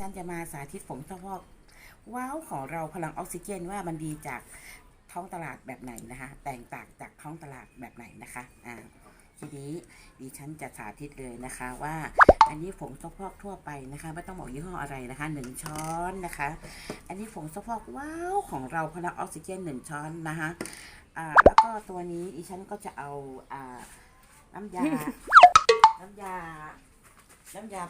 ฉันจะมาสาธิตผงซักฟอกว้าวของเราพลังออกซิเจนว่ามันดีจากท้องตลาดแบบไหนนะคะ แตกต่างจากท้องตลาดแบบไหนนะคะอ่าทีนี้ดิฉันจะสาธิตเลยนะคะว่า อันนี้ผงซักฟอกทั่วไปนะคะไม่ต้องบอกยี่ห้ออะไรนะคะหนึ่งช้อนนะคะ อันนี้ผงซักฟอกว้าวของเราพลังออกซิเจนหนึ่งช้อนนะคะอ่าแล้วก็ตัวนี้ดิฉันก็จะเอาอ่าน้ำยา น้ำยา น้ำยา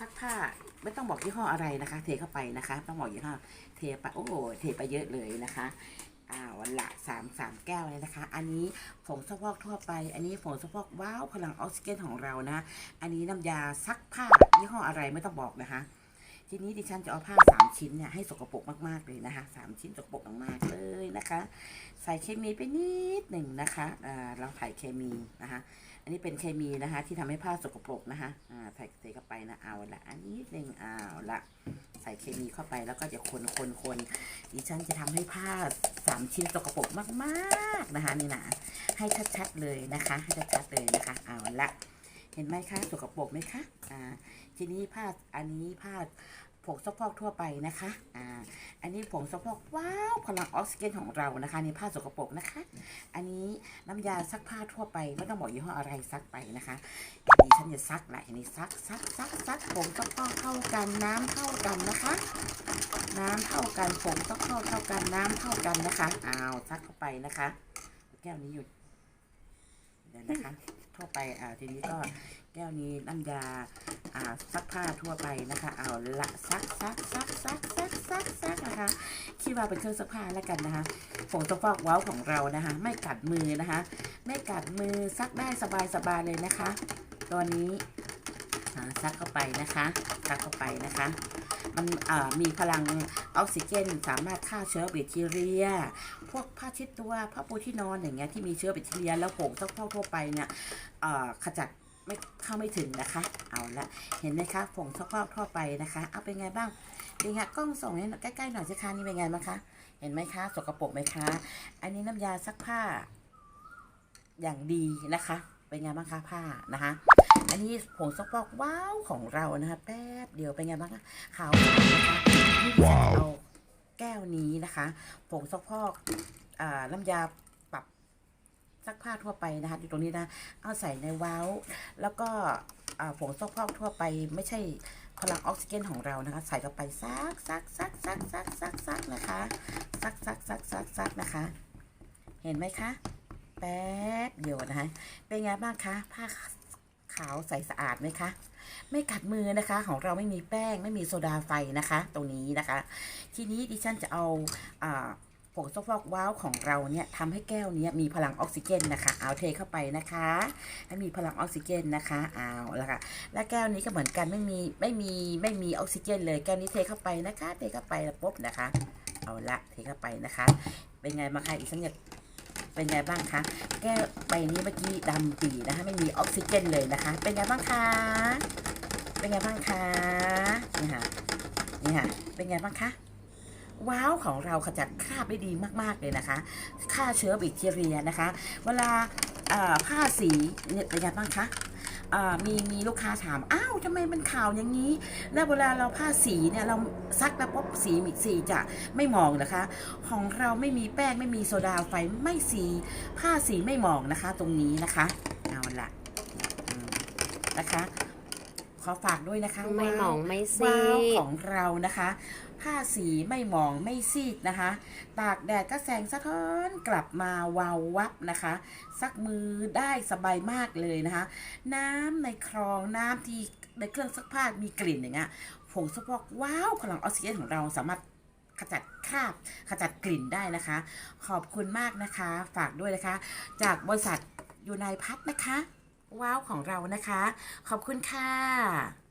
ซักผ้าไม่ต้องบอกยี่ห้ออะไรนะคะ เทเข้าไปนะคะ ต้องบอกยี่ห้อเทไปโอ้โหเทไปเยอะเลยนะคะอ่าวันละสามสามแก้วเลยนะคะ อันนี้ผงซักฟอกทั่วไป อันนี้ผงซักฟอกว้าวพลังออกซิเจนของเรานะ อันนี้น้ำยาซักผ้ายี่ห้ออะไรไม่ต้องบอกนะคะทีนี้ดิฉันจะเอาผ้าสามชิ้นเนี่ยให้สกปรกมากๆเลยนะคะสามชิ้นสกปรกมากๆเลยนะคะ ใส่เคมีไปนิดหนึ่งนะคะอ่าเราถ่ายเคมีนะคะ อันนี้เป็นเคมีนะคะ ที่ทำให้ผ้าสกปรกนะคะอ่าใส่ใส่เข้าไปนะเอาละอันนี้หนึ่งเอาละใส่เคมีเข้าไปแล้วก็จะคนคนคนดิฉันจะทำให้ผ้าสามชิ้นสกปรกมากๆนะคะนี่นะให้ชัดๆเลยนะคะ ให้ชัดๆเลยนะคะ เอาละเห็นไหมคะสกปรกไหมคะอ่าทีนี้ผ้าอันนี้ผ้า ผงซักฟอกทั่วไปนะคะอ่าอันนี้ผงซักฟอกว้าวพลังออกซิเจนของเรานะคะในผ้าสกปรกนะคะ อันนี้น้ำยาซักผ้าทั่วไปไม่ต้องบอกยี่ห้ออะไรซักไปนะคะอันนี้ฉันจะซักแหละอันนี้ซักซักซักซักผงซักฟอกเข้ากันน้ำเท่ากันนะคะ น้ำเท่ากันผงซักฟอกเท่ากันน้ำเท่ากันนะคะอ้าวซักเข้าไปนะคะ แก้วนี้หยุดเดี๋ยวนะคะทั่วไปอ่าทีนี้ก็แก้วนี้น้ำยา อ่าซักผ้าทั่วไปนะคะ เอาละซักซักซักซักซักซักซักนะคะคิดว่าเป็นเครื่องซักผ้าแล้วกันนะคะผงซักฟอกว้าวของเรานะคะ ไม่กัดมือนะคะ ไม่กัดมือซักได้สบายๆเลยนะคะตัวนี้ซักเข้าไปนะคะซักเข้าไปนะคะมันมีพลังออกซิเจนสามารถฆ่าเชื้อแบคทีเรีย พวกผ้าเช็ดตัวผ้าปูที่นอนอย่างเงี้ยที่มีเชื้อแบคทีเรียแล้วผงซักฟอกทั่วไปเนี่ยขจัด ไม่เข้าไม่ถึงนะคะ เอาละเห็นไหมคะผงซักฟอกทั่วไปนะคะ เอาเป็นไงบ้างเป็นไงกล้องส่งให้ใกล้ๆหน่อยสิคะนี่เป็นไงบ้างคะเห็นไหมคะ สกปรกไหมคะ อันนี้น้ำยาซักผ้า อย่างดีนะคะ เป็นไงบ้างคะผ้านะคะอันนี้ผงซักฟอกว้าวของเรานะคะแป๊บเดียวเป็นไงบ้างคะขาวนะคะนี่เอาแก้วนี้นะคะผงซักฟอกอ่าน้ำยา ซักผ้าทั่วไปนะคะอยู่ตรงนี้นะเอาใส่ในว้าวแล้วก็อ่าผงซักฟอกทั่วไปไม่ใช่พลังออกซิเจนของเรานะคะ ใส่เข้าไปซักซักซักซักซักซักซักนะคะซักซักซักซักซักนะคะ เห็นไหมคะ แป๊บเดียวนะคะเป็นไงบ้างคะผ้าขาวใสสะอาดไหมคะไม่กัดมือนะคะ ของเราไม่มีแป้งไม่มีโซดาไฟนะคะ ตรงนี้นะคะ ทีนี้ดิฉันจะเอาอ่า ผงซักฟอกว้าวของเราเนี่ยทำให้แก้วเนี้ยมีพลังออกซิเจนนะคะ เอาเทเข้าไปนะคะให้มีพลังออกซิเจนนะคะเอาละค่ะและแก้วนี้ก็เหมือนกันไม่มีไม่มีไม่มีออกซิเจน เลยแก้วนี้เทเข้าไปนะคะ เทเข้าไปแล้วปุ๊บนะคะ เอาละเทเข้าไปนะคะ เป็นไงบ้างคะอีกสักอย่งเป็นไงบ้างคะแก้วใบนี้เมื่อกี้ดำปีนะคะ ไม่มีออกซิเจนเลยนะคะ เป็นไงบ้างคะเป็นไงบ้างคะนี่ค่ะนี่ค่ะเป็นไงบ้างคะ ว้าวของเราขจัดคราบได้ดีมาก ๆ เลยนะคะ ฆ่าเชื้อแบคทีเรียนะคะ เวลาผ้าสีเนี่ยเป็นไงบ้างคะมีมีลูกค้าถาม อ้าวทำไมมันขาวอย่างนี้ แล้วเวลาเราผ้าสีเนี่ยเราซักแล้วปุ๊บสีมิสีจะไม่มองนะคะ ของเราไม่มีแป้งไม่มีโซดาไฟไม่สีผ้าสีไม่มองนะคะ ตรงนี้นะคะ เอาละนะคะ ขอฝากด้วยนะคะไม่หมองไม่ซีว้าวดของเรานะคะ ผ้าสีไม่หมองไม่ซีดนะคะ ตากแดดก็แสงสะท้อนกลับมาวาววับนะคะ ซักมือได้สบายมากเลยนะคะ น้ำในคลองน้ำที่ในเครื่องซักผ้ามีกลิ่นอย่างเงี้ยผงซักฟอกว้าวพลังออกซิเจนของเราสามารถขจัดคราบขจัดกลิ่นได้นะคะ ขอบคุณมากนะคะ ฝากด้วยนะคะ จากบริษัทยูไนพัทนะคะ ว้าวของเรานะคะ ขอบคุณค่ะ